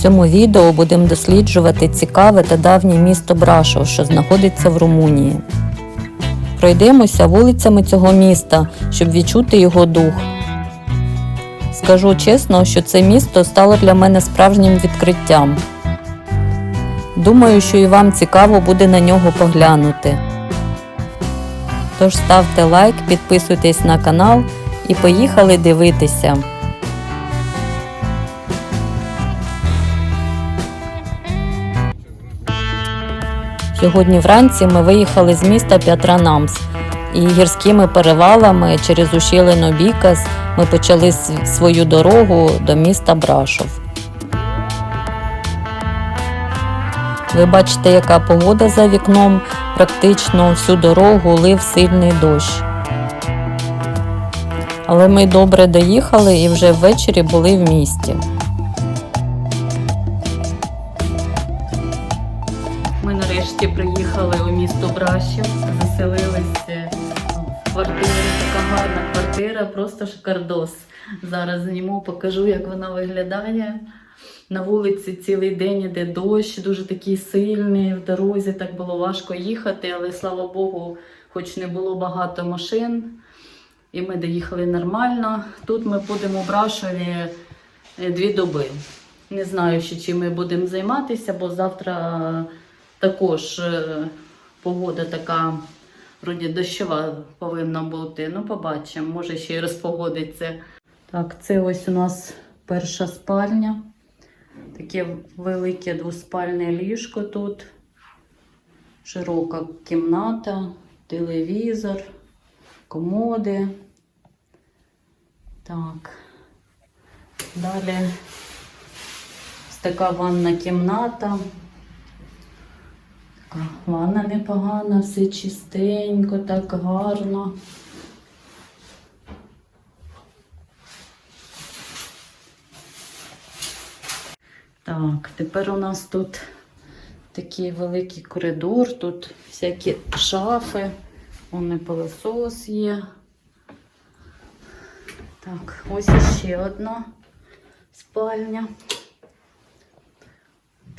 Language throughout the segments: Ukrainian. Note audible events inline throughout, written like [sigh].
В цьому відео будемо досліджувати цікаве та давнє місто Брашов, що знаходиться в Румунії. Пройдемося вулицями цього міста, щоб відчути його дух. Скажу чесно, що це місто стало для мене справжнім відкриттям. Думаю, що і вам цікаво буде на нього поглянути. Тож ставте лайк, підписуйтесь на канал і поїхали дивитися. Сьогодні вранці ми виїхали з міста П'ятранамс і гірськими перевалами через ущелину Бікас ми почали свою дорогу до міста Брашов. Ви бачите, яка погода за вікном. Практично всю дорогу лив сильний дощ. Але ми добре доїхали і вже ввечері були в місті. Ми приїхали у місто Брашів, заселилися в квартиру. Така гарна квартира, просто шикардос. Зараз зніму, покажу, як вона виглядає. На вулиці цілий день іде дощ, дуже такий сильний. В дорозі так було важко їхати, але слава Богу, хоч не було багато машин, і ми доїхали нормально. Тут ми будемо у Брашові е, дві доби. Не знаю, ще чим ми будемо займатися, бо завтра також е, погода така, вроді дощова повинна бути. Ну, побачимо, може ще й розпогодиться. Так, це ось у нас перша спальня. Таке велике двоспальне ліжко тут. Широка кімната, телевізор, комоди. Так. Далі ось така ванна кімната. Така ванна непогана, все чистенько, так гарно. Так, тепер у нас тут такий великий коридор, тут всякі шафи, Вон і пилосос є. Так, ось іще одна спальня.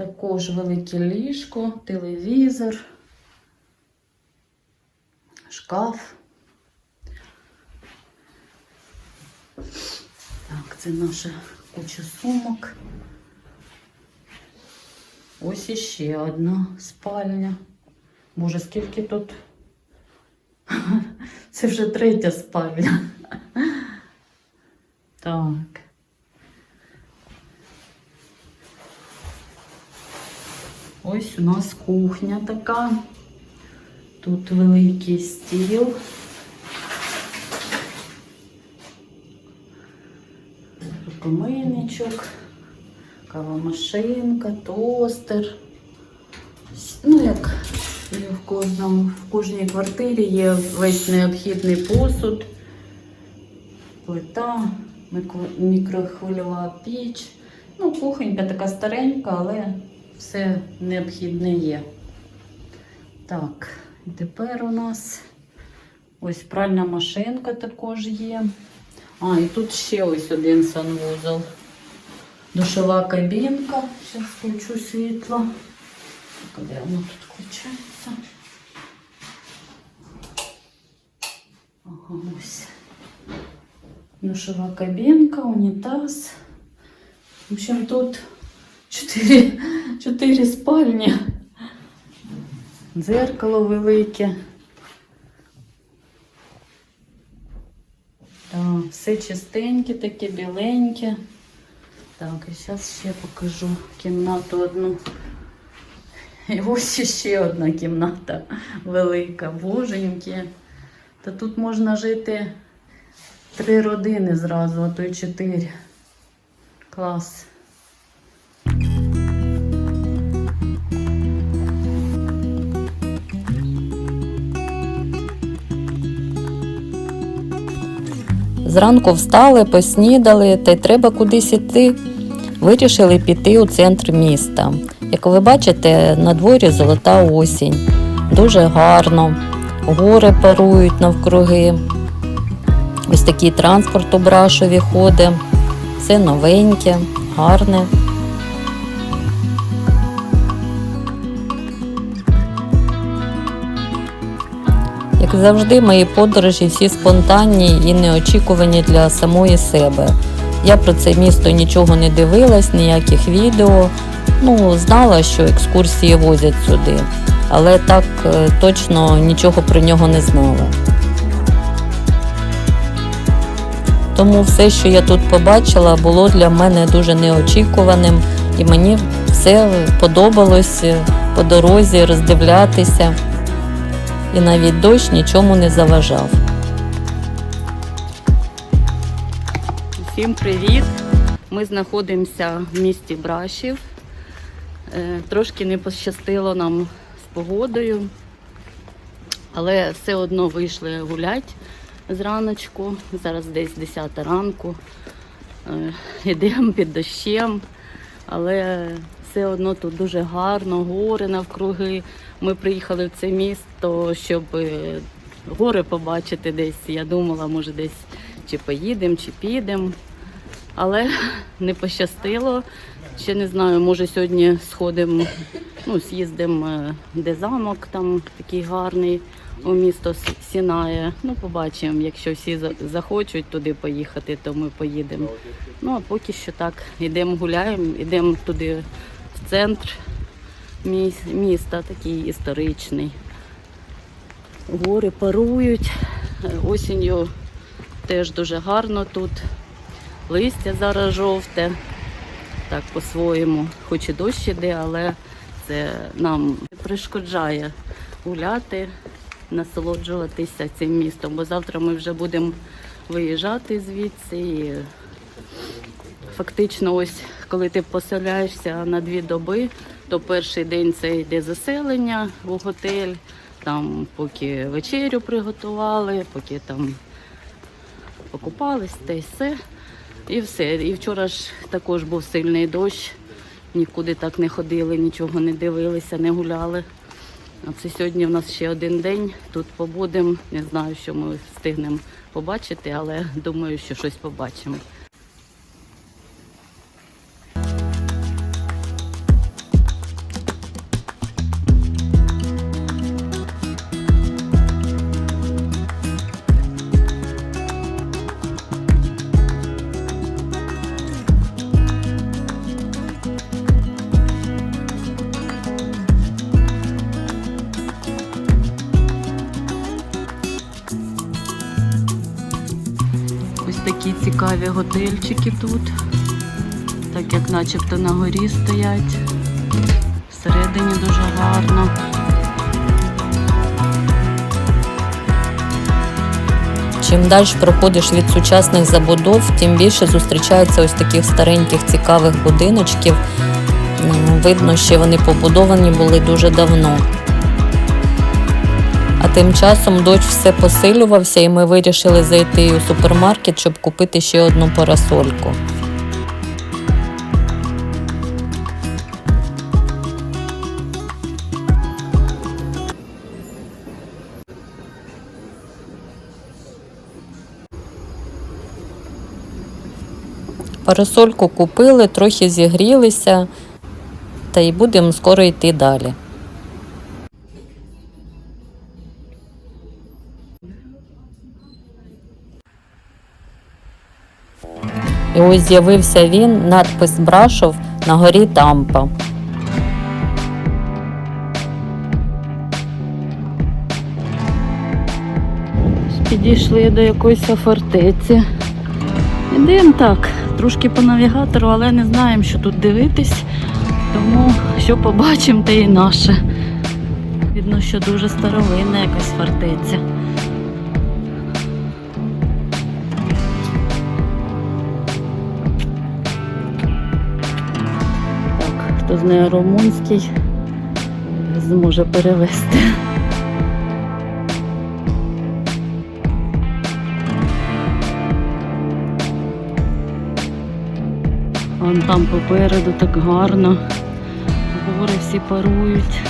Також велике ліжко, телевізор, шкаф. Так, це наша куча сумок. Ось іще одна спальня. Боже, скільки тут? [laughs] Це вже третя спальня. Так. Ось у нас кухня така. Тут великий стіл. Рукомийничок, кавомашинка, тостер. Ну, як в кожному, в кожній квартирі є весь необхідний посуд, плита, мікрохвильова піч. Ну, кухонька така старенька, але все необхідне є. Так, і тепер у нас ось пральна машинка також є. А, і тут ще ось один санвузол. Душова кабінка. Зараз включу світло. Де воно тут включається? Ага, ось. Душова кабінка, унітаз. В общем, тут чотири, чотири спальні. Дзеркало велике. Так, все чистеньке, таке біленьке. Так, і зараз ще покажу кімнату одну. І ось ще одна кімната велика, боженьки. Та тут можна жити три родини зразу, а то й чотири. Клас. Зранку встали, поснідали, та й треба кудись іти. Вирішили піти у центр міста. Як ви бачите, на дворі золота осінь. Дуже гарно. Гори парують навкруги. Ось такий транспорт у Брашові ходить. Все новеньке, гарне. Як завжди, мої подорожі всі спонтанні і неочікувані для самої себе. Я про це місто нічого не дивилась, ніяких відео. Ну, знала, що екскурсії возять сюди, але так е, точно нічого про нього не знала. Тому все, що я тут побачила, було для мене дуже неочікуваним, і мені все подобалось е, по дорозі роздивлятися. І навіть дощ нічому не заважав. Всім привіт! Ми знаходимося в місті Брашів. Е, Трошки не пощастило нам з погодою, але все одно вийшли гулять зраночку. Зараз десь 10 ранку. Е, Йдемо під дощем, але все одно тут дуже гарно, гори навкруги. Ми приїхали в це місто, щоб е, гори побачити десь. Я думала, може десь чи поїдемо, чи підемо. Але [laughs] не пощастило. Ще не знаю, може сьогодні сходимо, ну, з'їздимо, е, де замок там такий гарний у місто Сінає. Ну, побачимо, якщо всі захочуть туди поїхати, то ми поїдемо. Ну, а поки що так, йдемо гуляємо, йдемо туди в центр міста, такий історичний. Гори парують, осінню теж дуже гарно тут. Листя зараз жовте, так по-своєму, хоч і дощ іде, але це нам не перешкоджає гуляти, насолоджуватися цим містом, бо завтра ми вже будемо виїжджати звідси. І фактично, ось коли ти поселяєшся на дві доби, то перший день це йде заселення у готель, там поки вечерю приготували, поки там покупались та все. І все. І вчора ж також був сильний дощ. Нікуди так не ходили, нічого не дивилися, не гуляли. А це сьогодні в нас ще один день. Тут побудемо. Не знаю, що ми встигнемо побачити, але думаю, що щось побачимо. Цікаві готельчики тут. Так як начебто на горі стоять. Всередині дуже гарно. Чим далі проходиш від сучасних забудов, тим більше зустрічається ось таких стареньких цікавих будиночків. Видно, що вони побудовані були дуже давно. Тим часом дощ все посилювався, і ми вирішили зайти у супермаркет, щоб купити ще одну парасольку. Парасольку купили, трохи зігрілися, та й будемо скоро йти далі. І ось з'явився він, надпис Брашов на горі Тампа. Підійшли до якоїсь фортеці. Йдемо так, трошки по навігатору, але не знаємо, що тут дивитись. Тому що побачимо, те і наше. Видно, що дуже старовинна якась фортеця. Хто знає румунський, зможе перевести. Вон там попереду так гарно. Гори всі парують.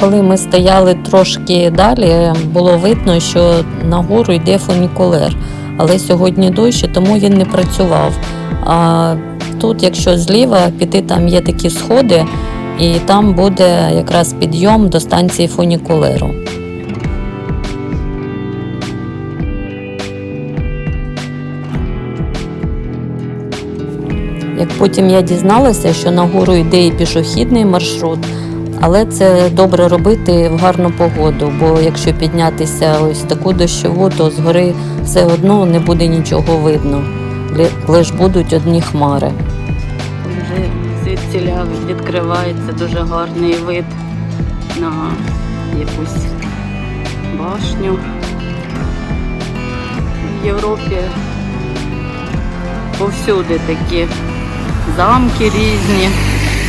Коли ми стояли трошки далі, було видно, що нагору йде фунікулер. Але сьогодні дощ, тому він не працював. А тут, якщо зліва піти, там є такі сходи, і там буде якраз підйом до станції фунікулеру. Як потім я дізналася, що на гору йде і пішохідний маршрут, але це добре робити в гарну погоду, бо якщо піднятися ось таку дощову, то згори все одно не буде нічого видно, лиш будуть одні хмари. Вже звідсіля відкривається дуже гарний вид на якусь башню. В Європі повсюди такі замки різні,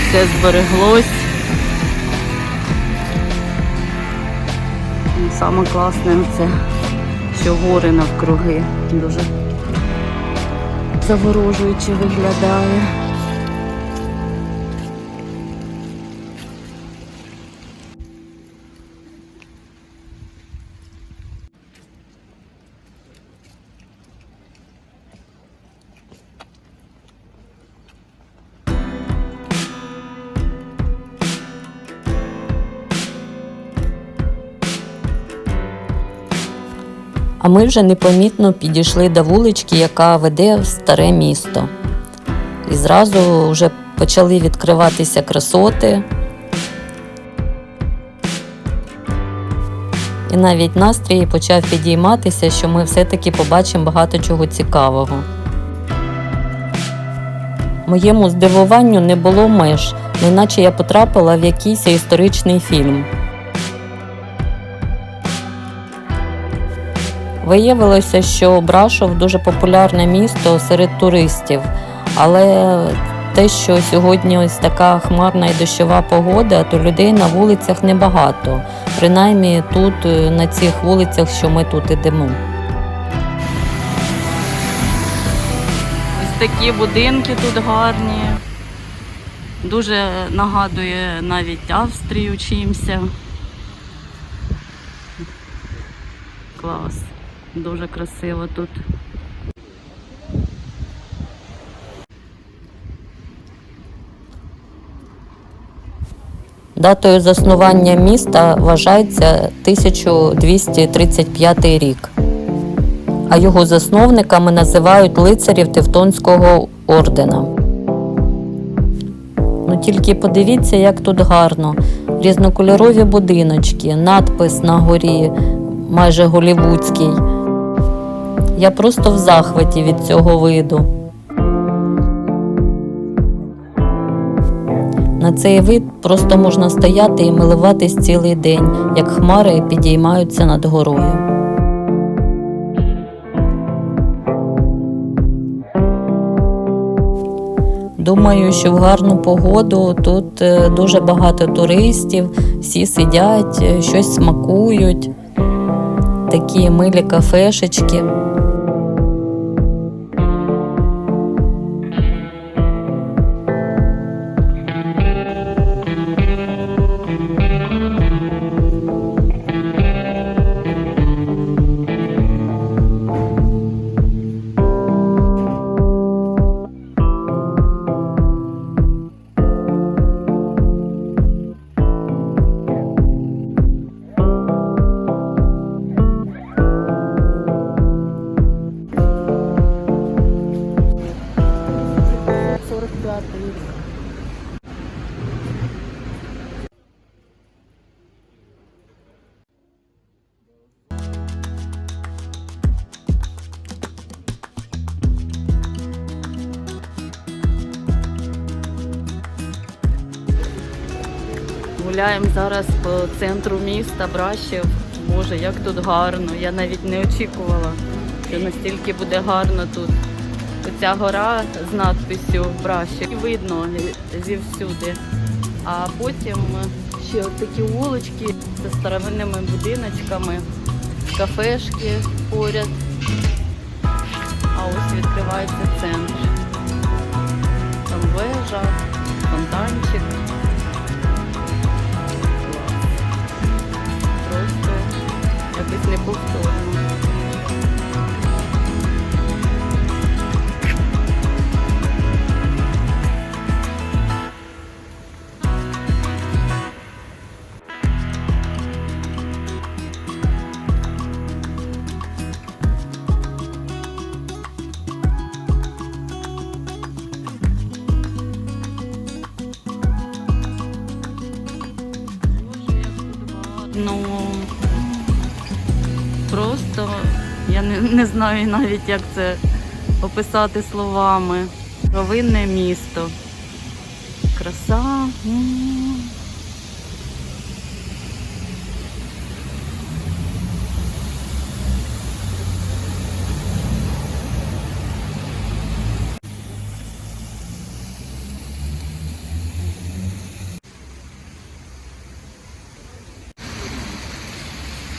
все збереглось. Саме класне це, що гори навкруги дуже заворожуюче виглядає. Ми вже непомітно підійшли до вулички, яка веде в старе місто. І зразу вже почали відкриватися красоти. І навіть настрій почав підійматися, що ми все-таки побачимо багато чого цікавого. Моєму здивуванню не було меж, неначе я потрапила в якийсь історичний фільм. Виявилося, що Брашов дуже популярне місто серед туристів, але те, що сьогодні ось така хмарна і дощова погода, то людей на вулицях небагато. Принаймні тут, е, на цих вулицях, що ми тут ідемо. Ось такі будинки тут гарні. Дуже нагадує навіть Австрію чимся. Клас. Дуже красиво тут. Датою заснування міста вважається 1235 рік, а його засновниками називають лицарів Тевтонського ордена. Ну тільки подивіться, як тут гарно. Різнокольорові будиночки, надпис на горі, майже голівудський. Я просто в захваті від цього виду. На цей вид просто можна стояти і милуватись цілий день, як хмари підіймаються над горою. Думаю, що в гарну погоду тут е, дуже багато туристів, всі сидять, е, щось смакують, такі милі кафешечки. Гуляємо зараз по центру міста Брашів. Боже, як тут гарно. Я навіть не очікувала, що настільки буде гарно тут. Оця гора з надписю Брашів. І видно зівсюди. А потім ще такі вулички зі старовинними будиночками, кафешки поряд. А ось відкривається центр. Там вежа, фонтанчик. Неповторно. Не, знаю навіть, як це описати словами. Ровинне місто. Краса.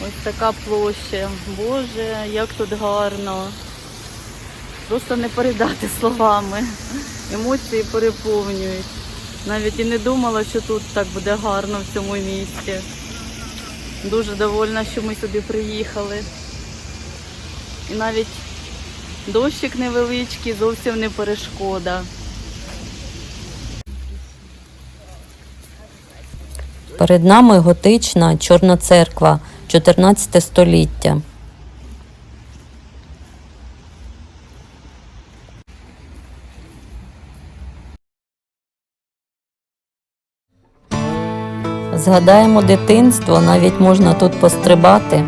Ось така площа. Боже, як тут гарно. Просто не передати [laughs] словами. Емоції переповнюють. Навіть і не думала, що тут так буде гарно в цьому місті. Дуже довольна, що ми сюди приїхали. І навіть дощик невеличкий, зовсім не перешкода. Перед нами готична Чорна церква, 14 століття. Згадаємо дитинство, навіть можна тут пострибати.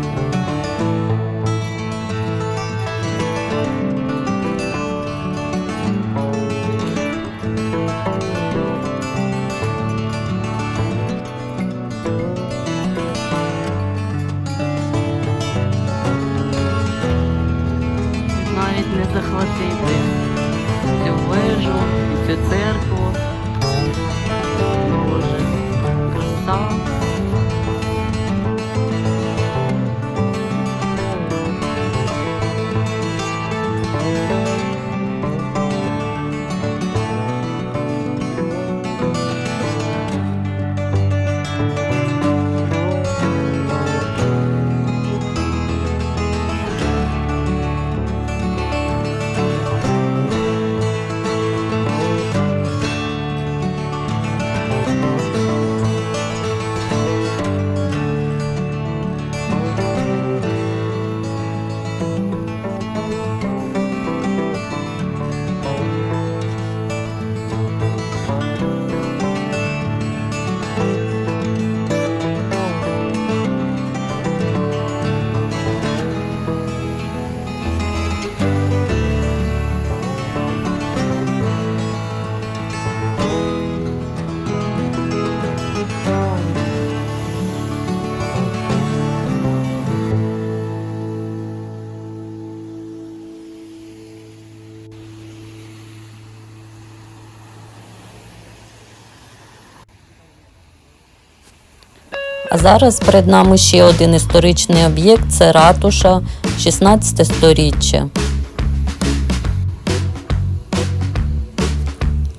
Зараз перед нами ще один історичний об'єкт це ратуша 16 сторіччя.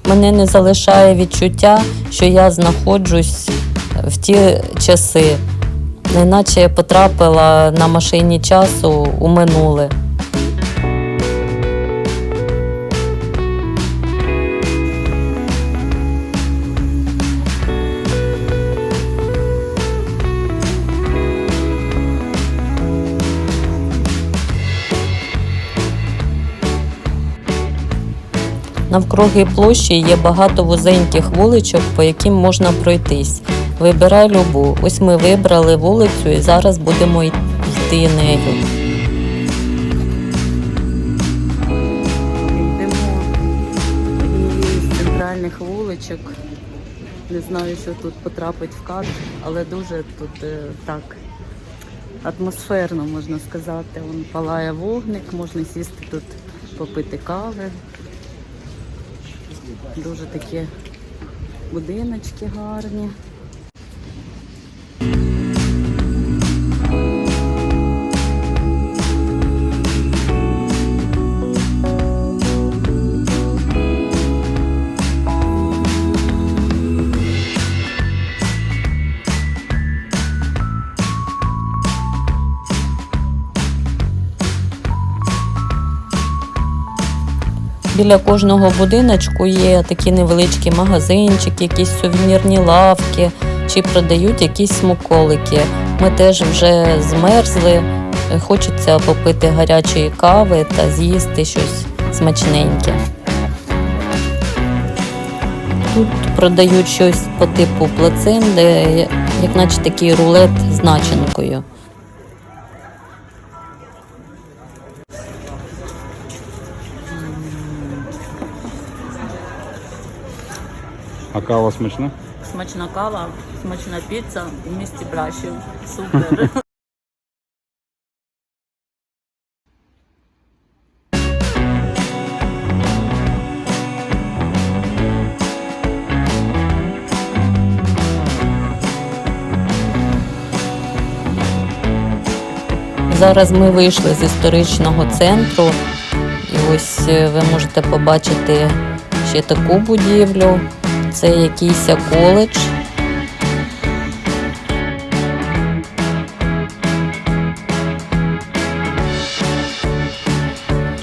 Мене не залишає відчуття, що я знаходжусь в ті часи, неначе я потрапила на машині часу у минуле. Навкруги площі є багато вузеньких вуличок, по яким можна пройтись. Вибирай любу. Ось ми вибрали вулицю і зараз будемо йти нею. Йдемо однією з центральних вуличок. Не знаю, що тут потрапить в кадр, але дуже тут е, так атмосферно можна сказати. Вон палає вогник, можна сісти тут попити кави. Дуже такі будиночки гарні. Біля кожного будиночку є такі невеличкі магазинчики, якісь сувенірні лавки чи продають якісь смаколики. Ми теж вже змерзли, хочеться попити гарячої кави та з'їсти щось смачненьке. Тут продають щось по типу плаценди, як наче такий рулет з начинкою. А кава смачна? Смачна кава, смачна піца в місті Брашів. Супер. Зараз ми вийшли з історичного центру, і ось е, ви можете побачити ще таку будівлю. Це якийсь коледж.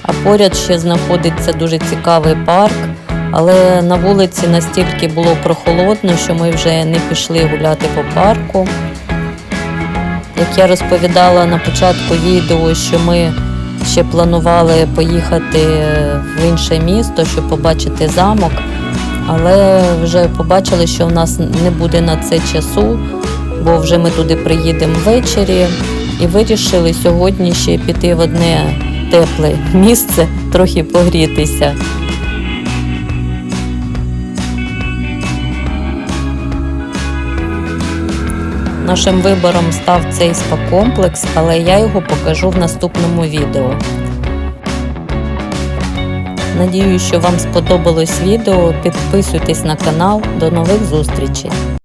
А поряд ще знаходиться дуже цікавий парк, але на вулиці настільки було прохолодно, що ми вже не пішли гуляти по парку. Як я розповідала на початку відео, що ми ще планували поїхати в інше місто, щоб побачити замок, але вже побачили, що в нас не буде на це часу, бо вже ми туди приїдемо ввечері і вирішили сьогодні ще піти в одне тепле місце, трохи погрітися. Нашим вибором став цей спа-комплекс, але я його покажу в наступному відео. Надію, що вам сподобалось відео. Підписуйтесь на канал. До нових зустрічей!